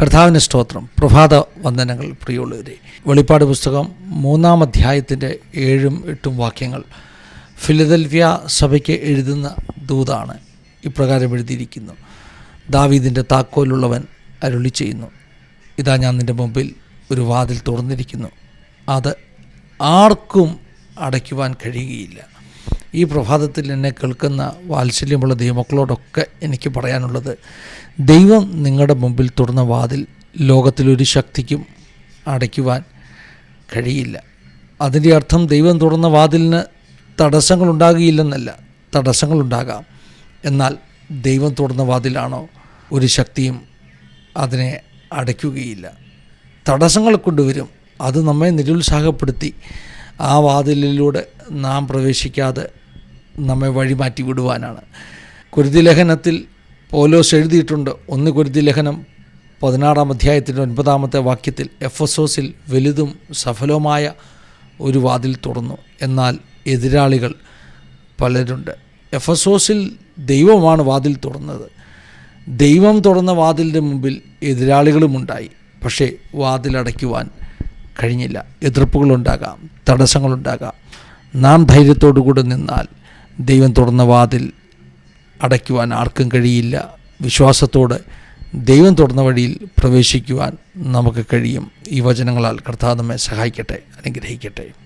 കർത്താവിന് സ്തോത്രം പ്രഭാത വന്ദനങ്ങൾ പ്രിയമുള്ളവരെ. വെളിപ്പാട് പുസ്തകം മൂന്നാം അധ്യായത്തിന്റെ ഏഴും എട്ടും വാക്യങ്ങൾ. ഫിലദൽഫിയ സഭയ്ക്ക് എഴുതുന്ന ദൂതാണ് ഇപ്രകാരം എഴുതിയിരിക്കുന്നു. ദാവീദിന്റെ താക്കോലുള്ളവൻ അരുളി ചെയ്യുന്നു. ഇതാ ഞാൻ നിന്റെ മുമ്പിൽ ഒരു വാതിൽ തുറന്നിരിക്കുന്നു. അത് ആർക്കും അടയ്ക്കുവാൻ കഴിയുകയില്ല. ഈ പ്രഭാതത്തിൽ എന്നെ കേൾക്കുന്ന വാത്സല്യമുള്ള ദൈവമക്കളോടൊക്കെ എനിക്ക് പറയാനുള്ളത് ദൈവം നിങ്ങളുടെ മുമ്പിൽ തുറന്ന വാതിൽ ലോകത്തിലൊരു ശക്തിക്കും അടയ്ക്കുവാൻ കഴിയില്ല. അതിന്റെ അർത്ഥം ദൈവം തുറന്ന വാതിലിന് തടസ്സങ്ങളുണ്ടാകുകയില്ലെന്നല്ല തടസ്സങ്ങളുണ്ടാകാം എന്നാൽ ദൈവം തുറന്ന വാതിലാണോ ഒരു ശക്തിയും അതിനെ അടയ്ക്കുകയില്ല. തടസ്സങ്ങൾ കൊണ്ടുവരും അത് നമ്മെ നിരുത്സാഹപ്പെടുത്തി. ആ വാതിലിലൂടെ നാം പ്രവേശിക്കാതെ നമ്മെ വഴിമാറ്റി വിടുവാനാണ് കുരുതി ലേഖനത്തിൽ പോലോസ് എഴുതിയിട്ടുണ്ട്. ഒന്ന് കുരുതി ലേഖനം പതിനാറാം അധ്യായത്തിന്റെ ഒൻപതാമത്തെ വാക്യത്തിൽ എഫ് എസ് ഓസിൽ വലുതും സഫലവുമായ ഒരു വാതിൽ തുറന്നു. എന്നാൽ എതിരാളികൾ പലരുണ്ട്. എഫ് എസ് ഓസിൽ ദൈവമാണ് വാതിൽ തുറന്നത്. ദൈവം തുറന്ന വാതിലിന്റെ മുമ്പിൽ എതിരാളികളുമുണ്ടായി പക്ഷേ വാതിലടയ്ക്കുവാൻ കഴിഞ്ഞില്ല. എതിർപ്പുകളുണ്ടാകാം തടസ്സങ്ങളുണ്ടാകാം. നാം ധൈര്യത്തോടു കൂടെ നിന്നാൽ ദൈവം തുറന്ന വാതിൽ അടയ്ക്കുവാൻ ആർക്കും കഴിയില്ല. വിശ്വാസത്തോടെ ദൈവം തുറന്ന വഴിയിൽ പ്രവേശിക്കുവാൻ നമുക്ക് കഴിയും. ഈ വചനങ്ങളാൽ കർത്താവ് നമ്മെ സഹായിക്കട്ടെ അനുഗ്രഹിക്കട്ടെ.